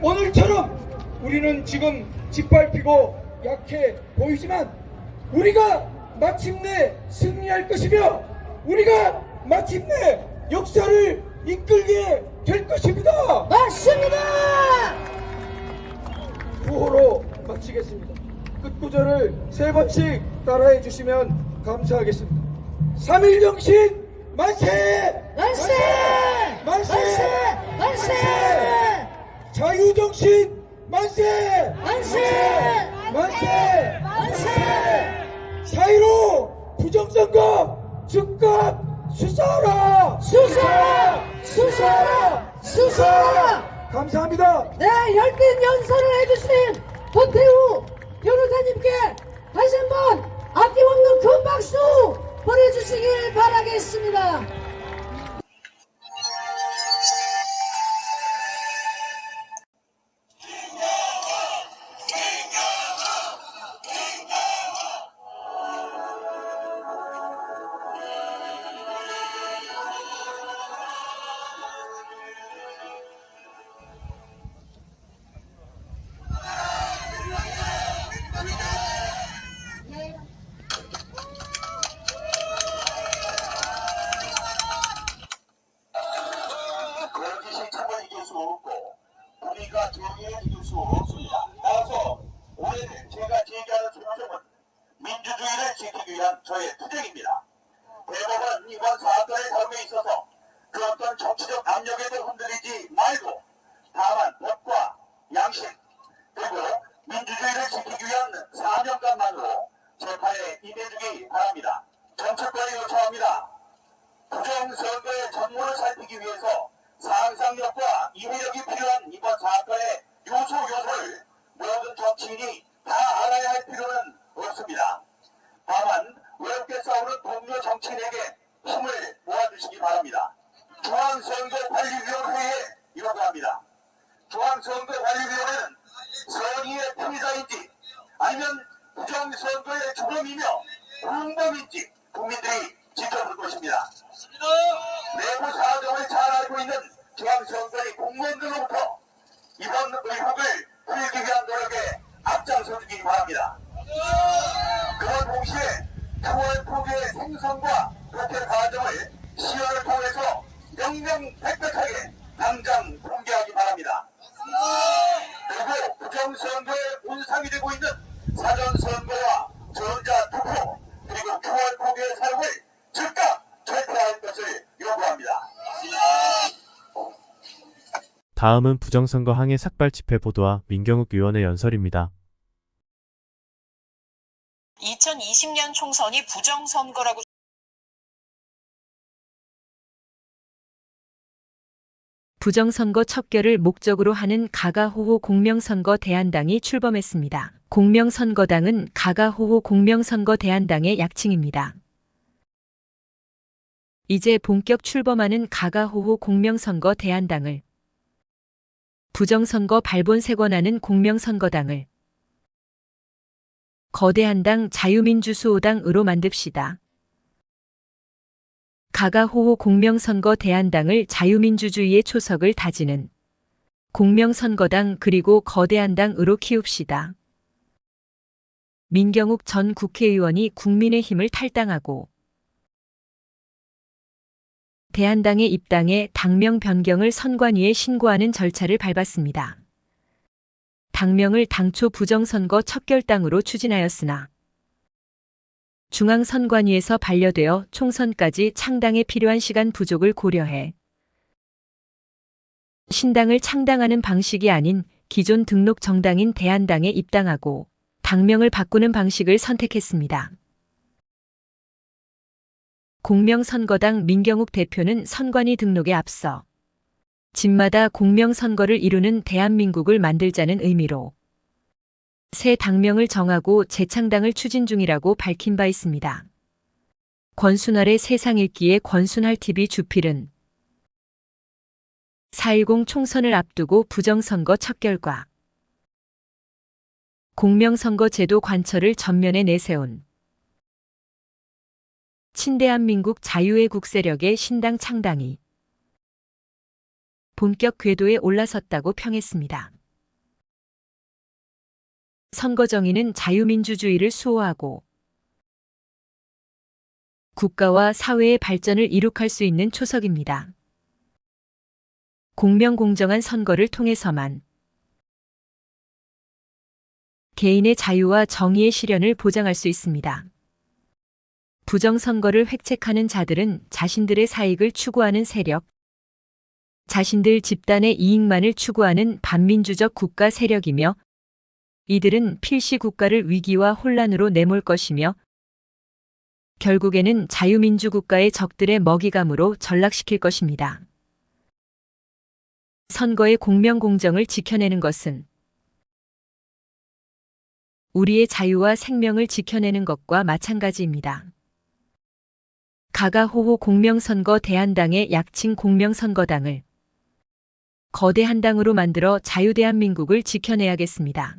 오늘처럼 우리는 지금 짓밟히고 약해 보이지만 우리가 마침내 승리할 것이며 우리가 마침내 역사를 이끌게 될 것입니다. 맞습니다. 구호로 마치겠습니다. 끝구절을 세 번씩 따라해 주시면 감사하겠습니다. 삼일정신 만세! 만세! 만세! 만세! 만세! 자유정신 만세! 만세! 만세! 만세! 사이로 부정선거 즉각 수사하라! 수사하라! 수사하라! 수사하라! 감사합니다. 네, 열띤 연설을 해주신 도태우 변호사님께 다시 한번 아낌없는 큰 박수 보내주시길 바라겠습니다. 살피기 위해서 상상력과 이해력이 필요한 이번 사건의 요소 요소를 모든 정치인이 다 알아야 할 필요는 없습니다. 다만 외롭게 싸우는 동료 정치인에게 힘을 모아주시기 바랍니다. 중앙선거관리위원회에 요구합니다. 중앙선거관리위원회는 선의의 피해자인지 아니면 부정선거의 주범이며 공범인지 국민들이 지켜볼 것입니다. 내부 사정을 잘 알고 있는 중앙선거의 공무원들로부터 이번 의혹을 풀기 위한 노력에 앞장서주기 바랍니다. 그런 동시에 9월 포기의 생선과 국회 과정을 시연을 통해서 명명백백하게 당장 공개하기 바랍니다. 그리고 부정선거에 온상이 되고 있는 사전선거와 전자투표 그리고 9월 포기의 사용을 즉각 철폐할 것을 요구합니다. 다음은 부정선거 항해 삭발 집회 보도와 민경욱 의원의 연설입니다. 2020년 총선이 부정선거라고 부정선거 척결을 목적으로 하는 가가호호 공명선거 대안당이 출범했습니다. 공명선거당은 가가호호 공명선거 대안당의 약칭입니다. 이제 본격 출범하는 가가호호 공명선거 대안당을 부정선거 발본색원하는 공명선거당을 거대한 당 자유민주수호당으로 만듭시다. 가가호호 공명선거 대안당을 자유민주주의의 초석을 다지는 공명선거당 그리고 거대한 당으로 키웁시다. 민경욱 전 국회의원이 국민의힘을 탈당하고 대한당의 입당에 당명 변경을 선관위에 신고하는 절차를 밟았습니다. 당명을 당초 부정선거 척결당으로 추진하였으나 중앙선관위에서 반려되어 총선까지 창당에 필요한 시간 부족을 고려해 신당을 창당하는 방식이 아닌 기존 등록 정당인 대한당에 입당하고 당명을 바꾸는 방식을 선택했습니다. 공명선거당 민경욱 대표는 선관위 등록에 앞서 집마다 공명선거를 이루는 대한민국을 만들자는 의미로 새 당명을 정하고 재창당을 추진 중이라고 밝힌 바 있습니다. 권순할의 세상 읽기에 권순할 TV 주필은 4.10 총선을 앞두고 부정선거 첫 결과 공명선거 제도 관철을 전면에 내세운 친대한민국 자유의 국세력의 신당 창당이 본격 궤도에 올라섰다고 평했습니다. 선거 정의는 자유민주주의를 수호하고 국가와 사회의 발전을 이룩할 수 있는 초석입니다. 공명공정한 선거를 통해서만 개인의 자유와 정의의 실현을 보장할 수 있습니다. 부정선거를 획책하는 자들은 자신들의 사익을 추구하는 세력, 자신들 집단의 이익만을 추구하는 반민주적 국가 세력이며 이들은 필시 국가를 위기와 혼란으로 내몰 것이며 결국에는 자유민주 국가의 적들의 먹이감으로 전락시킬 것입니다. 선거의 공명공정을 지켜내는 것은 우리의 자유와 생명을 지켜내는 것과 마찬가지입니다. 가가호호 공명선거 대한당의 약칭 공명선거당을 거대 한당으로 만들어 자유대한민국을 지켜내야겠습니다.